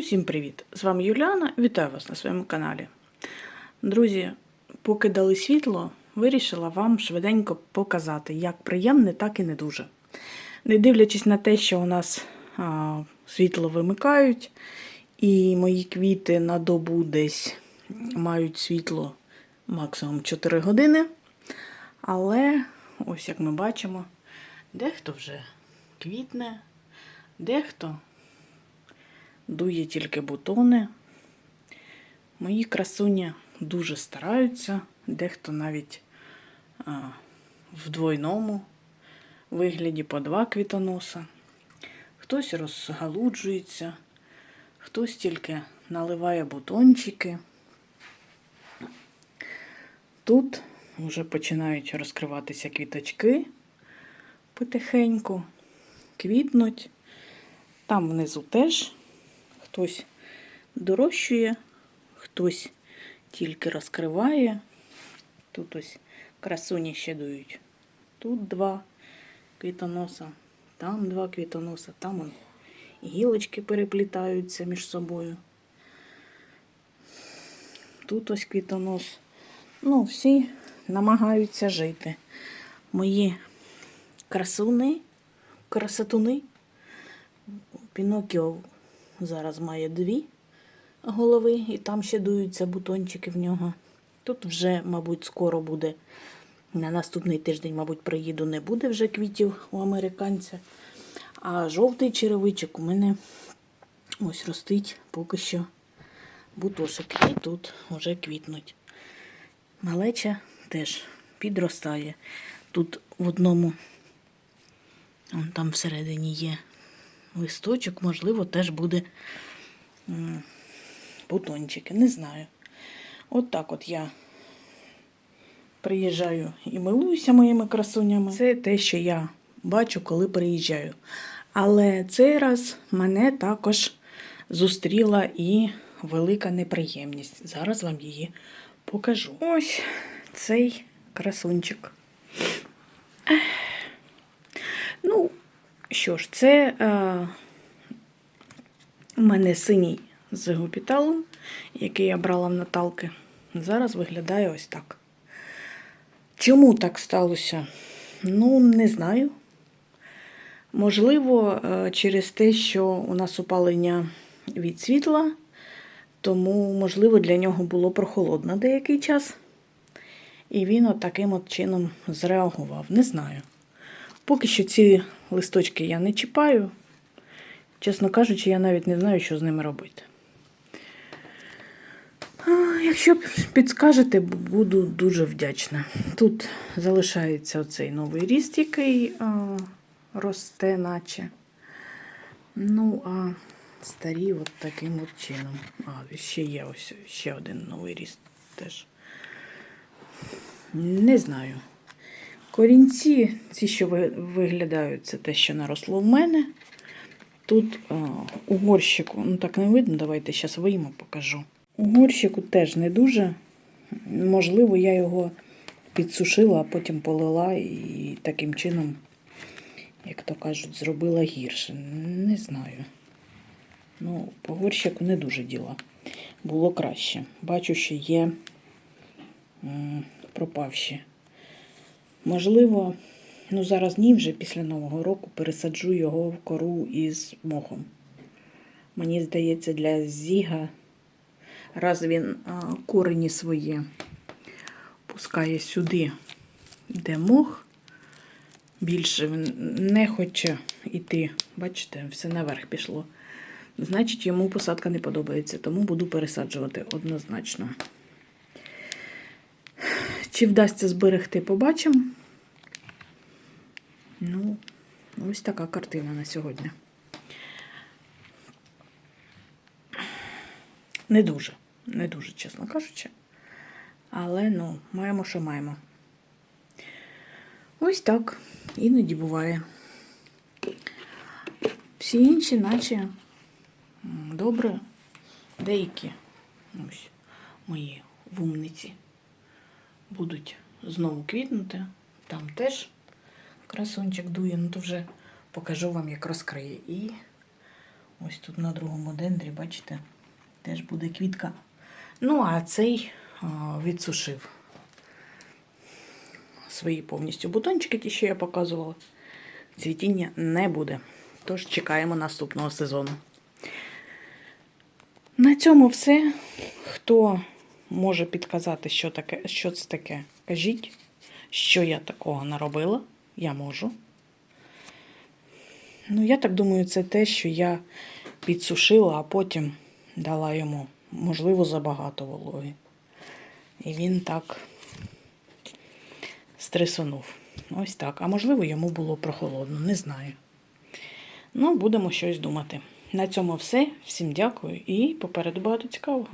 Усім привіт! З вами Юліана. Вітаю вас на своєму каналі. Друзі, поки дали світло, вирішила вам швиденько показати, як приємне, так і не дуже. Не дивлячись на те, що у нас а, світло вимикають, і мої квіти на добу десь мають світло максимум 4 години. Але, ось як ми бачимо, дехто вже квітне, дехто дує тільки бутони. Мої красуні дуже стараються, дехто навіть а, в двойному вигляді по два квітоноса. Хтось розгалуджується, хтось тільки наливає бутончики. Тут вже починають розкриватися квіточки потихеньку, квітнуть. Там внизу теж хтось дорощує, хтось тільки розкриває. Тут ось красуні ще дують. Тут два квітоноса, там два квітоноса, там он гілочки переплітаються між собою. Тут ось квітонос. Ну, всі намагаються жити. Мої красуни, красотуни. Пінокіо зараз має дві голови, і там ще дуються бутончики в нього. Тут вже, мабуть, скоро буде. На наступний тиждень, мабуть, приїду, не буде вже квітів у американця. А жовтий черевичок у мене ось ростить поки що бутошик. І тут вже квітнуть. Малеча теж підростає. Тут в одному, там всередині є листочок, можливо, теж буде бутончики. Не знаю. От так от я приїжджаю і милуюся моїми красунями. Це те, що я бачу, коли приїжджаю. Але цей раз мене також зустріла і велика неприємність. Зараз вам її покажу. Ось цей красунчик. Ну, що ж, це е, у мене синій з гупіталом, який я брала в Наталки. Зараз виглядає ось так. Чому так сталося? Ну, не знаю. Можливо, е, через те, що у нас опалення від світла, тому, можливо, для нього було прохолодно деякий час. І він от таким от чином зреагував. Не знаю. Поки що ці листочки я не чіпаю. Чесно кажучи, я навіть не знаю, що з ними робити. Якщо підскажете, буду дуже вдячна. Тут залишається оцей новий ріст, який а, росте, наче. Ну, а старі от таким от чином. А, ще є ось ще один новий ріст теж. Не знаю. Корінці, ці, що виглядають, це те, що наросло в мене. Тут а, у горщику, ну так не видно, давайте зараз вийму, покажу. У горщику теж не дуже. Можливо, я його підсушила, а потім полила і таким чином, як то кажуть, зробила гірше. Не знаю. Ну, по горщику не дуже діла. Було краще. Бачу, що є пропавші. Можливо, ну зараз ні, вже після Нового року пересаджу його в кору із мохом. Мені здається, для зіга, раз він корені свої пускає сюди, де мох, більше він не хоче йти. Бачите, все наверх пішло. Значить, йому посадка не подобається, тому буду пересаджувати однозначно. Чи вдасться зберегти, побачимо. Ну, ось така картина на сьогодні. Не дуже, не дуже, чесно кажучи. Але ну, маємо, що маємо. Ось так. Іноді буває. Всі інші, наче добре, деякі ось мої вумниці будуть знову квітнути. Там теж красунчик дує, ну то вже покажу вам, як розкриє. І Ось тут на другому дендрі, бачите, теж буде квітка. Ну, а цей відсушив свої повністю бутончики, ті, що я показувала. Цвітіння не буде. Тож чекаємо наступного сезону. На цьому все. Хто може підказати, що, таке, що це таке, кажіть, що я такого наробила. Я можу. Ну, я так думаю, це те, що я підсушила, а потім дала йому, можливо, забагато вологи. І він так стресонув. Ось так. А можливо, йому було прохолодно, не знаю. Ну, будемо щось думати. На цьому все. Всім дякую і попереду багато цікавого.